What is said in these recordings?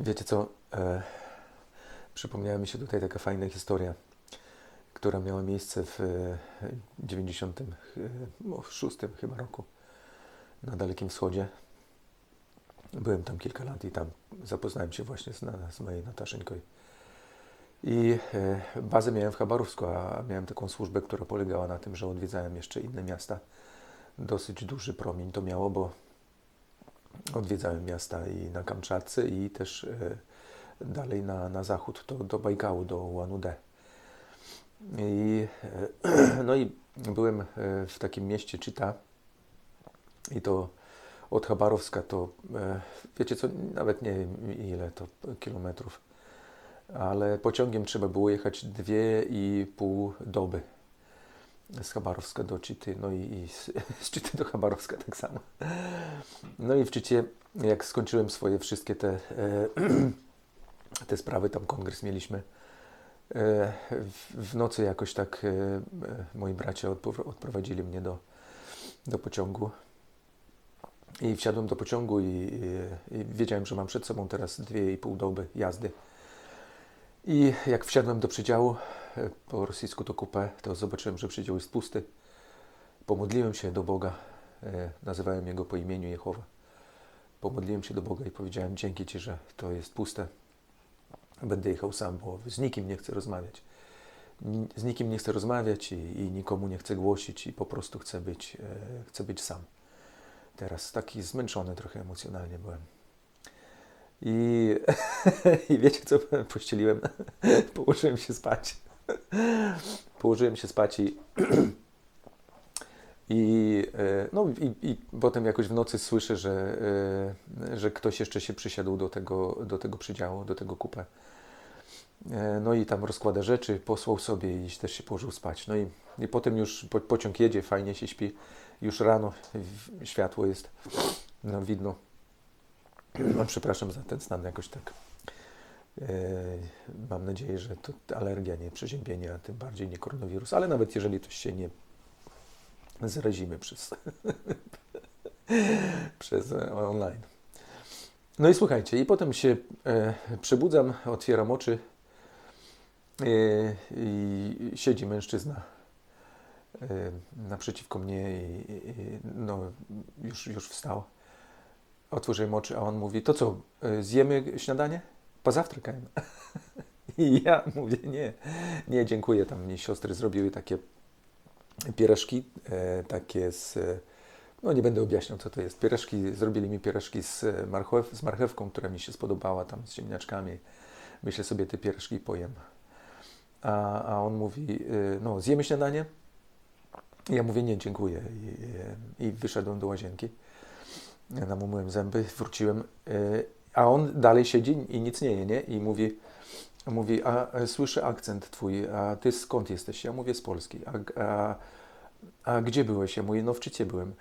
Wiecie co? E, przypomniała mi się tutaj taka fajna historia, która miała miejsce w 96 chyba roku na Dalekim Wschodzie. Byłem tam kilka lat i tam zapoznałem się właśnie z, z mojej Nataszeńką. I e, bazę miałem w Chabarowsku, a miałem taką służbę, która polegała na tym, że odwiedzałem jeszcze inne miasta. Dosyć duży promień to miało, bo odwiedzałem miasta i na Kamczatce i też e, dalej na, na zachód, do, do Bajkału, do Ulan-Ude. I, e, no i byłem w takim mieście Czyta i to od Chabarowska to, wiecie co, nawet nie wiem ile to kilometrów ale pociągiem trzeba było jechać dwie i pół doby z Chabarowska do Czyty, no i, i z, z Czyty do Chabarowska tak samo. No i w Czycie, jak skończyłem swoje wszystkie te, e, te sprawy, tam kongres mieliśmy, e, w, w, nocy jakoś tak e, moi bracia odprowadzili mnie do, do pociągu i wsiadłem do pociągu i, i, i wiedziałem, że mam przed sobą teraz dwie i pół doby jazdy i jak wsiadłem do przedziału, e, po rosyjsku to kupę, to zobaczyłem, że przedział jest pusty. Pomodliłem się do Boga, e, nazywałem Jego po imieniu Jehowa. Pomodliłem się do Boga i powiedziałem, dzięki Ci, że to jest puste. Będę jechał sam, bo z nikim nie chcę rozmawiać. Z nikim nie chcę rozmawiać i, i nikomu nie chcę głosić i po prostu chcę być, e, chcę być sam. Teraz taki zmęczony trochę emocjonalnie byłem. I, I wiecie co pościeliłem? Położyłem się spać. Położyłem się spać i, i, e, no, i, i potem jakoś w nocy słyszę, że, e, że ktoś jeszcze się przysiadł do tego, do tego przydziału, do tego kupę. E, no i tam rozkłada rzeczy, posłał sobie i też się położył spać. No i, i potem już po, pociąg jedzie, fajnie się śpi. Już rano światło jest, no, widno no, przepraszam za ten stan jakoś tak. E, mam nadzieję, że to alergia, nie przeziębienie, a tym bardziej nie koronawirus, ale nawet jeżeli to się nie zarazimy przez, przez online. No i słuchajcie, i potem się e, przebudzam, otwieram oczy e, i siedzi mężczyzna e, naprzeciwko mnie i, i no, już, już wstał. Otworzyłem oczy, a on mówi, to co, zjemy śniadanie? Pozawtrykajmy. I ja mówię, nie, nie, dziękuję. Tam mi siostry zrobiły takie piereszki, e, takie z, no nie będę objaśniał, co to jest. Piereszki, zrobili mi piereszki z, marchew, z marchewką, która mi się spodobała, tam z ziemniaczkami. Myślę sobie, te piereszki pojem. A, a on mówi, y, no zjemy śniadanie? I ja mówię, nie, dziękuję. I, i wyszedłem do łazienki namumyłem zęby, wróciłem, e, a on dalej siedzi i nic nie je, nie? I mówi, mówi a, a słyszę akcent twój, a ty skąd jesteś? Ja mówię z Polski. A, a, a gdzie byłeś? Ja mówię, no w Czycie byłem.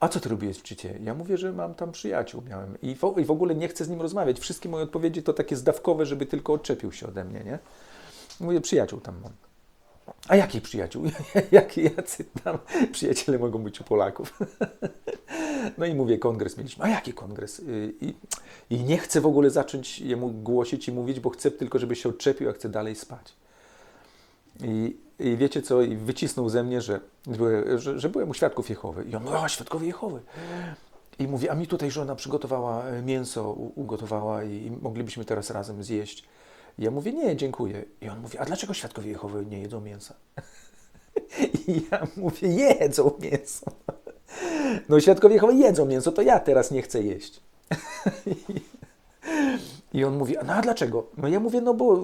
A co ty robiłeś w Czycie? Ja mówię, że mam tam przyjaciół, miałem. I w, I w ogóle nie chcę z nim rozmawiać. Wszystkie moje odpowiedzi to takie zdawkowe, żeby tylko odczepił się ode mnie, nie? Mówię, przyjaciół tam mam. A jakich przyjaciół? Jakie jacy tam przyjaciele mogą być u Polaków? No i mówię, kongres mieliśmy. A jaki kongres? Y, I, I nie chcę w ogóle zacząć jemu głosić i mówić, bo chcę tylko, żeby się odczepił, a chcę dalej spać. I, i wiecie co? I wycisnął ze mnie, że, że, że byłem u świadków Jehowy. I on, o, świadkowie Jehowy. I mówi, a mi tutaj żona przygotowała mięso, ugotowała i, i moglibyśmy teraz razem zjeść. I ja mówię, nie, dziękuję. I on mówi, a dlaczego świadkowie Jehowy nie jedzą mięsa? I ja mówię, jedzą mięso. No świadkowie Jehowy jedzą mięso, to ja teraz nie chcę jeść. I on mówi, no a dlaczego? No ja mówię, no bo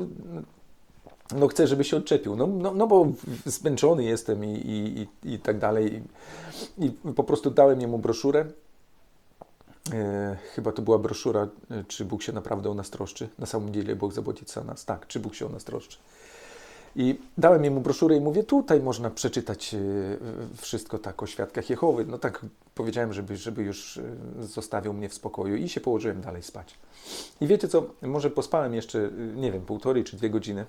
no chcę, żeby się odczepił. No, no, no bo zmęczony jestem i, i, i, i tak dalej. I, po prostu dałem mu broszurę. E, chyba to była broszura, e, czy Bóg się naprawdę o nas troszczy. Na samym dziele Bóg zabodzica nas. Tak, czy Bóg się o nas troszczy. I dałem mu broszurę i mówię, tutaj można przeczytać e, wszystko tak o świadkach Jehowy. No tak powiedziałem, żeby, żeby już e, zostawił mnie w spokoju i się położyłem dalej spać. I wiecie co, może pospałem jeszcze, e, nie wiem, półtorej czy dwie godziny.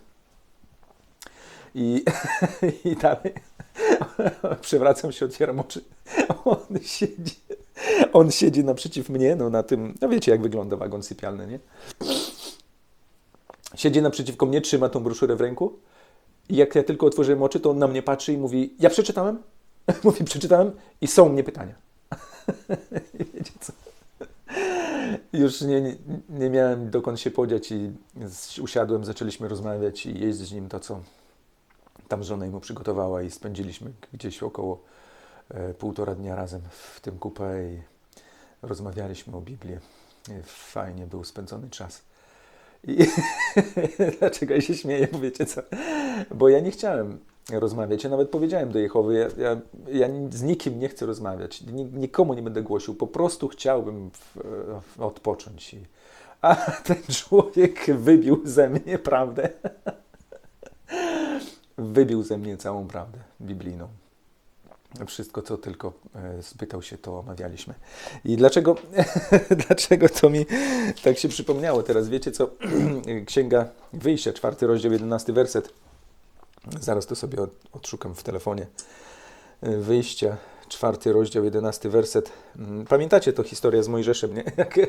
I, i dalej przewracam się, otwieram oczy. On siedzi, on siedzi naprzeciw mnie, no na tym, no wiecie jak wygląda wagon sypialny, nie? siedzi naprzeciwko mnie, trzyma tą broszurę w ręku i jak ja tylko otworzyłem oczy, to on na mnie patrzy i mówi, ja przeczytałem? mówi, przeczytałem i są mnie pytania. I wiecie co? Już nie, nie, nie miałem dokąd się podziać i usiadłem, zaczęliśmy rozmawiać i jeść z nim to, co tam żona mu przygotowała i spędziliśmy gdzieś około e, półtora dnia razem w tym kupę i rozmawialiśmy o Biblii. Fajnie był spędzony czas. I dlaczego ja się śmieję, bo wiecie co? Bo ja nie chciałem rozmawiać. Ja nawet powiedziałem do Jehowy, ja, ja, ja z nikim nie chcę rozmawiać, nikomu nie będę głosił, po prostu chciałbym w, w, odpocząć. A ten człowiek wybił ze mnie prawdę. wybił ze mnie całą prawdę biblijną. Wszystko, co tylko e, spytał się, to omawialiśmy. I dlaczego, dlaczego to mi tak się przypomniało teraz? Wiecie co? Księga Wyjścia, czwarty rozdział, jedenasty werset. Zaraz to sobie odszukam w telefonie. E, Wyjścia, czwarty rozdział, jedenasty werset. Mm, pamiętacie to historię z Mojżeszem, nie? Jak,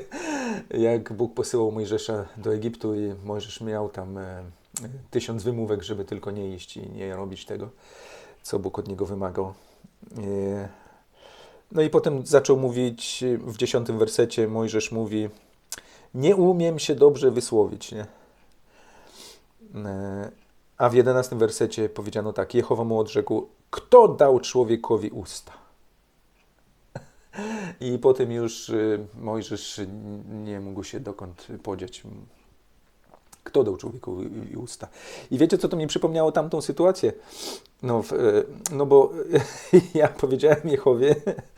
jak Bóg posyłał Mojżesza do Egiptu i Mojżesz miał tam e, tysiąc wymówek, żeby tylko nie iść i nie robić tego, co Bóg od niego wymagał. E, no i potem zaczął mówić w dziesiątym wersecie, Mojżesz mówi, nie umiem się dobrze wysłowić, nie? E, a w jedenastym wersecie powiedziano tak, Jehowa mu odrzekł, kto dał człowiekowi usta? I potem już y, Mojżesz nie mógł się dokąd podzieć. Kto dał człowiekowi usta? I wiecie, co to mi przypomniało tamtą sytuację? No, y, no bo ja powiedziałem Jehowie,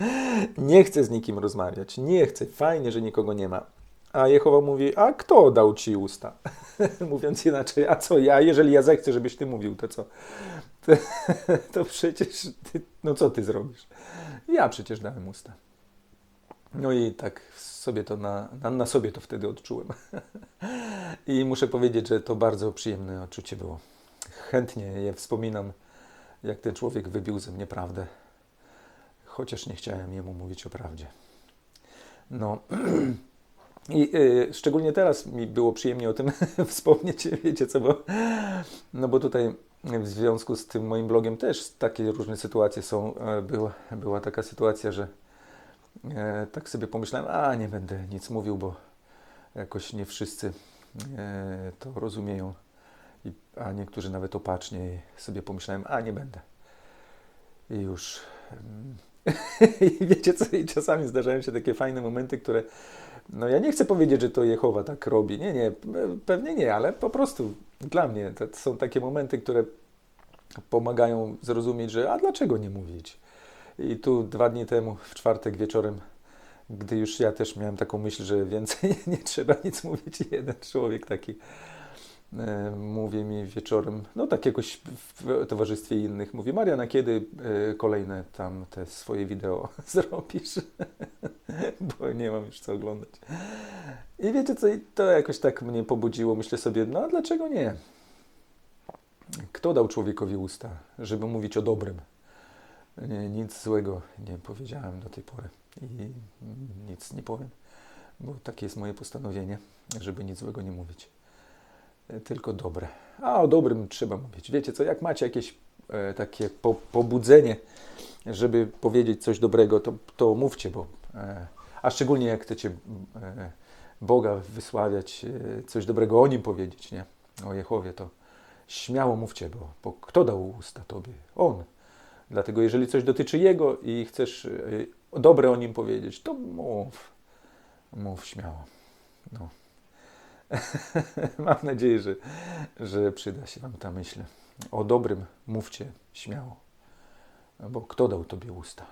nie chcę z nikim rozmawiać, nie chcę, fajnie, że nikogo nie ma. A Jehowa mówi, a kto dał ci usta? Mówiąc inaczej, a co ja, jeżeli ja zechcę, żebyś ty mówił, to co? To, to przecież, ty, no co ty zrobisz? Ja przecież dałem usta. No i tak sobie to na, na, na sobie to wtedy odczułem. I muszę powiedzieć, że to bardzo przyjemne odczucie było. Chętnie je wspominam, jak ten człowiek wybił ze mnie prawdę, chociaż nie chciałem jemu mówić o prawdzie. No i y, szczególnie teraz mi było przyjemnie o tym wspomnieć, wiecie co, bo, no bo tutaj w związku z tym moim blogiem też takie różne sytuacje są. E, była, była taka sytuacja, że e, tak sobie pomyślałem, a nie będę nic mówił, bo jakoś nie wszyscy e, to rozumieją, a niektórzy nawet opacznie sobie pomyślałem, a nie będę. I już. Mm, I wiecie co, i czasami zdarzają się takie fajne momenty, które no ja nie chcę powiedzieć, że to Jehowa tak robi. Nie, nie, pewnie nie, ale po prostu dla mnie to są takie momenty, które pomagają zrozumieć, że a dlaczego nie mówić? I tu dwa dni temu, w czwartek wieczorem, gdy już ja też miałem taką myśl, że więcej nie trzeba nic mówić, jeden człowiek taki e, mówi mi wieczorem, no tak jakoś w towarzystwie innych, mówi Mariana, kiedy e, kolejne tam te swoje wideo zrobisz? bo nie mam już co oglądać. I wiecie co, to jakoś tak mnie pobudziło. Myślę sobie, no a dlaczego nie? Kto dał człowiekowi usta, żeby mówić o dobrym? Nic złego nie powiedziałem do tej pory i nic nie powiem, bo takie jest moje postanowienie, żeby nic złego nie mówić. Tylko dobre. A o dobrym trzeba mówić. Wiecie co, jak macie jakieś e, takie po, pobudzenie, żeby powiedzieć coś dobrego, to, to mówcie, bo e, a szczególnie jak chcecie e, Boga wysławiać, e, coś dobrego o Nim powiedzieć, nie? O Jehowie, to śmiało mówcie, bo, bo kto dał usta Tobie? On. Dlatego jeżeli coś dotyczy Jego i chcesz e, dobre o Nim powiedzieć, to mów. Mów śmiało. No. Mam nadzieję, że, że przyda się Wam ta myśl. O dobrym mówcie śmiało. Bo kto dał Tobie usta?